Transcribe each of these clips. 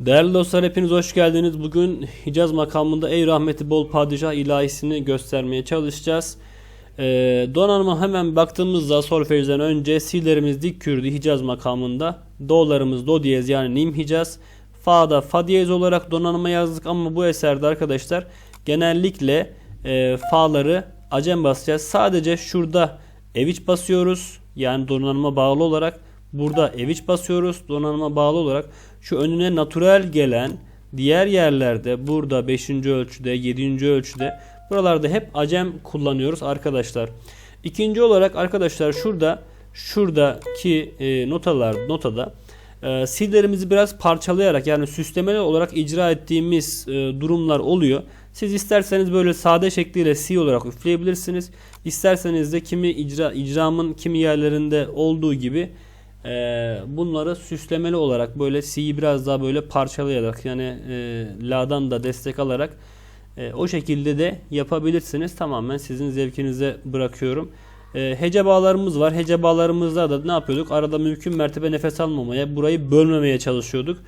Değerli dostlar hepiniz hoş geldiniz. Bugün Hicaz makamında ey rahmeti bol padişah ilahisini göstermeye çalışacağız. Ee, donanıma hemen baktığımızda solfejden önce silerimiz dik kürdü Hicaz makamında. Do'larımız do diyez yani nim Hicaz. Fa'da fa diyez olarak donanıma yazdık ama bu eserde arkadaşlar genellikle e, fa'ları acem basacağız. Sadece şurada eviç basıyoruz. Yani donanıma bağlı olarak burada eviç basıyoruz. Donanıma bağlı olarak şu önüne natural gelen diğer yerlerde burada 5. ölçüde 7. ölçüde buralarda hep acem kullanıyoruz arkadaşlar. İkinci olarak arkadaşlar şurada şuradaki e, notalar notada e, sillerimizi biraz parçalayarak yani süslemeli olarak icra ettiğimiz e, durumlar oluyor. Siz isterseniz böyle sade şekliyle C olarak üfleyebilirsiniz. İsterseniz de kimi icra icramın kimi yerlerinde olduğu gibi e, bunları süslemeli olarak böyle C'yi biraz daha böyle parçalayarak yani e, La'dan da destek alarak e, o şekilde de yapabilirsiniz. Tamamen sizin zevkinize bırakıyorum. E, hece bağlarımız var. Hece bağlarımızda da ne yapıyorduk? Arada mümkün mertebe nefes almamaya, burayı bölmemeye çalışıyorduk.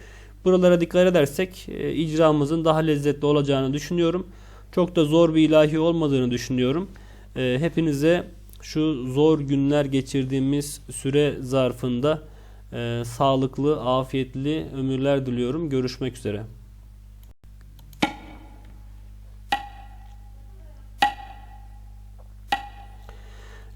Buralara dikkat edersek e, icramızın daha lezzetli olacağını düşünüyorum. Çok da zor bir ilahi olmadığını düşünüyorum. E, hepinize şu zor günler geçirdiğimiz süre zarfında e, sağlıklı, afiyetli ömürler diliyorum. Görüşmek üzere.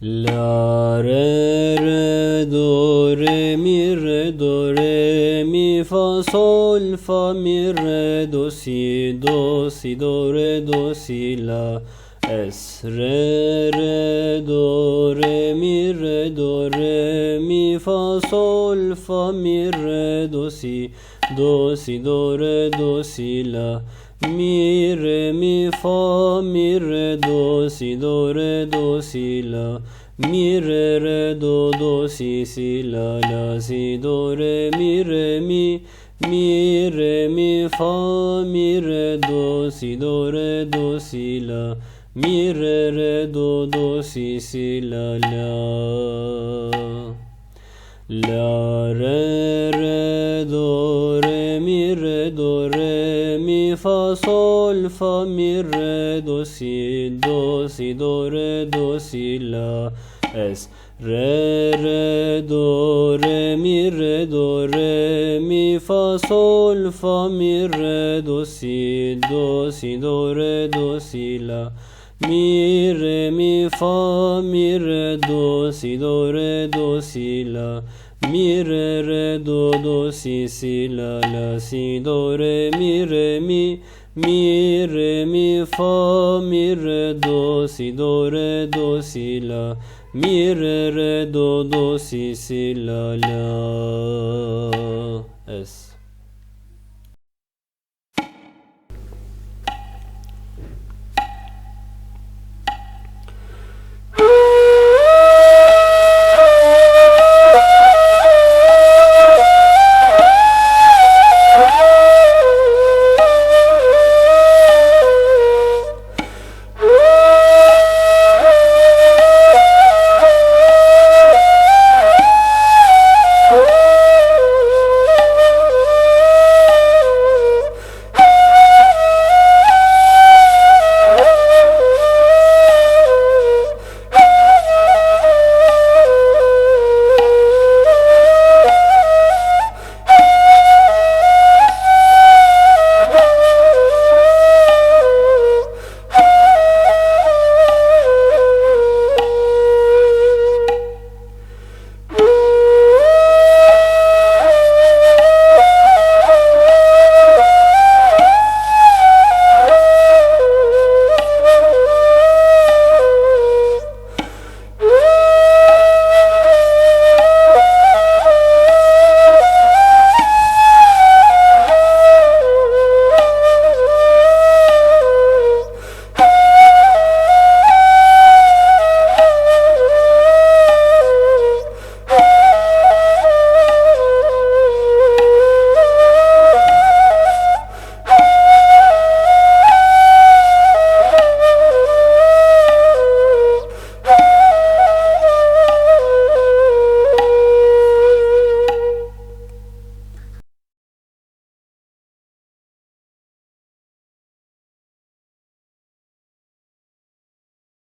La re re do re mi re do re mi fa sol fa mi re do si do si do re do si la es re re do re mi re do re mi fa sol fa mi re do si do si do re do si la mi re mi fa mi re do si do re do si la mi re re do do si si la la si do re mi re mi mi re mi fa mi re do si do re do si la mi re re do do si si la la. La re re do re mi re do re mi fa sol fa mi re do si do si do re do si la es. Re re do re mi re do re mi fa sol fa mi re do si do si do re do si la mi re mi fa mi re do si do re do si la. Mi re re do do si si la la. Si do re mi re mi. Mi re mi fa mi re do si do re do si la. Mi re re do do si si la la. Es